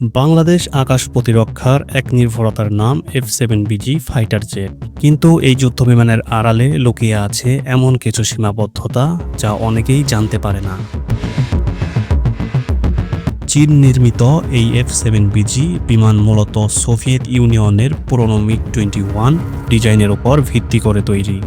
বাংলাদেশ আকাশ প্রতিরক্ষার এক নির্ভরতার নাম F seven BG fighter jet কিন্তু এই যুদ্ধবিমানের আড়ালে লুকিয়ে আছে এমন কিছু সীমাবদ্ধতা যা অনেকেই জানতে পারে না। চীন নির্মিত এই এফ সেভেন বিজি বিমান মূলত সোভিয়েত ইউনিয়নের পুরনো মিগ টোয়েন্টি ওয়ান ডিজাইনের উপর ভিত্তি করে তৈরি।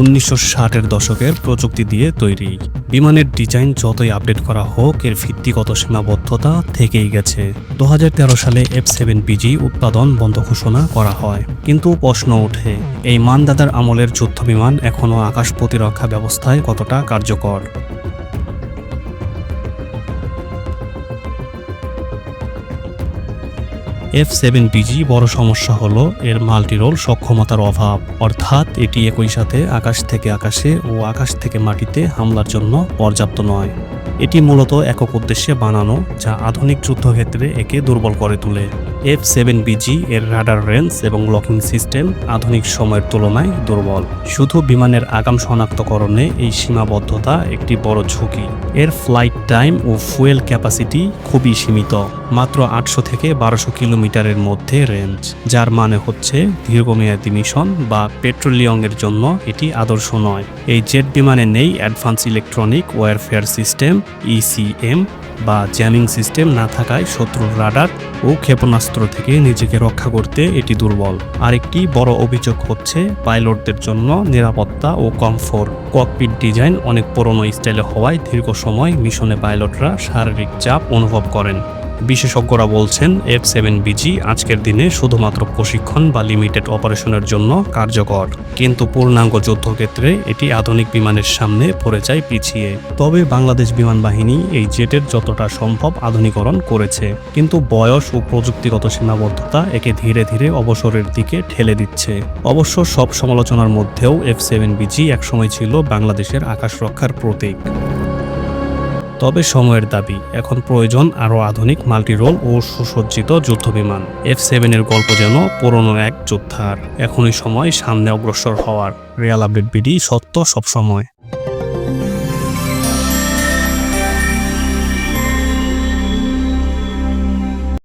উনিশশো ষাটের দশকের প্রযুক্তি দিয়ে তৈরি। বিমানের ডিজাইন যতই আপডেট করা হোক, এর ভিত্তিগত সীমাবদ্ধতা থেকেই গেছে। দু হাজার তেরো সালে এফ সেভেন বিজি উৎপাদন বন্ধ ঘোষণা করা হয়। কিন্তু প্রশ্ন ওঠে, এই মানদাদার আমলের যুদ্ধ বিমান এখনও আকাশ প্রতিরক্ষা ব্যবস্থায় কতটা কার্যকর? এফ সেভেন বিজি বড় সমস্যা হল এর মাল্টিরোল সক্ষমতার অভাব। অর্থাৎ এটি একই সাথে আকাশ থেকে আকাশে ও আকাশ থেকে মাটিতে হামলার জন্য পর্যাপ্ত নয়। এটি মূলত একক উদ্দেশ্যে বানানো, যা আধুনিক যুদ্ধক্ষেত্রে একে দুর্বল করে তোলে। এফ সেভেন বিজি এর রাডার রেঞ্জ এবং লকিং সিস্টেম আধুনিক সময়ের তুলনায় দুর্বল। শুধু বিমানের আগাম শনাক্তকরণে এই সীমাবদ্ধতা একটি বড় ঝুঁকি। এর ফ্লাইট টাইম ও ফুয়েল ক্যাপাসিটি খুবই সীমিত, মাত্র আটশো থেকে বারোশো কিলোমিটারের মধ্যে রেঞ্জ, যার মানে হচ্ছে দীর্ঘমেয়াদী মিশন বা পেট্রোলিয়মের জন্য এটি আদর্শ নয়। এই জেট বিমানে নেই advance electronic warfare system ECM বা জ্যামিং সিস্টেম না থাকায় শত্রুর রাডার ও ক্ষেপণাস্ত্র থেকে নিজেকে রক্ষা করতে এটি দুর্বল। আরেকটি বড় অভিযোগ হচ্ছে পাইলটদের জন্য নিরাপত্তা ও কমফোর্ট। ককপিট ডিজাইন অনেক পুরনো স্টাইলে হওয়ায় দীর্ঘ সময় মিশনে পাইলটরা শারীরিক চাপ অনুভব করেন। বিশেষজ্ঞরা বলছেন এফ সেভেন বিজি আজকের দিনে শুধুমাত্র প্রশিক্ষণ বা লিমিটেড অপারেশনের জন্য কার্যকর। কিন্তু পূর্ণাঙ্গ যুদ্ধক্ষেত্রে এটি আধুনিক বিমানের সামনে পড়ে যায় পিছিয়ে। তবে বাংলাদেশ বিমান বাহিনী এই জেটের যতটা সম্ভব আধুনিকরণ করেছে। কিন্তু বয়স ও প্রযুক্তিগত সীমাবদ্ধতা একে ধীরে ধীরে অবসরের দিকে ঠেলে দিচ্ছে। অবশ্য সব সমালোচনার মধ্যেও এফ সেভেন বিজি একসময় ছিল বাংলাদেশের আকাশ রক্ষার প্রতীক। তবে সময়ের দাবি, এখন প্রয়োজন আরও আধুনিক মাল্টিরোল ও সুসজ্জিত যুদ্ধ বিমান এফ সেভেনের গল্প যেন পুরনো এক যোদ্ধার। এখনই সময় সামনে অগ্রসর হওয়ার। রিয়াল আপডেট বিডি সত্য সবসময়।